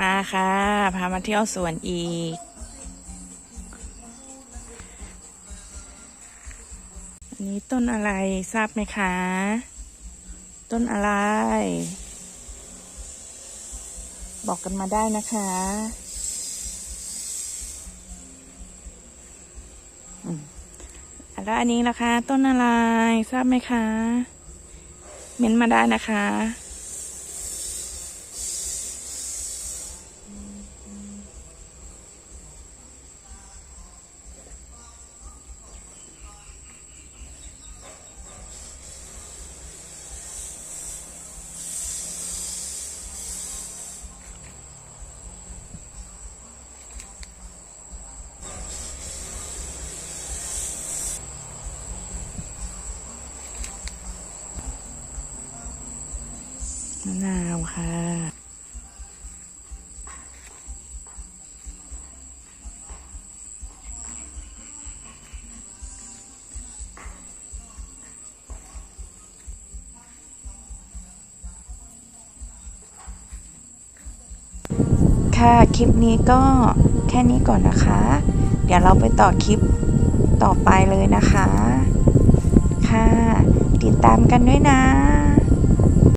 มาค่ะ พามาเที่ยวสวนอีก อันนี้ต้นอะไรทราบไหมคะ ต้นอะไร บอกกันมาได้นะคะอืมแล้วอันนี้ล่ะคะ ต้นอะไรทราบไหมคะ เม้นมาได้นะคะ มะนาวค่ะ ค่ะ คลิปนี้ก็แค่นี้ก่อนนะคะ เดี๋ยวเราไปต่อคลิปต่อไปเลยนะคะ ค่ะ ติดตามกันด้วยนะ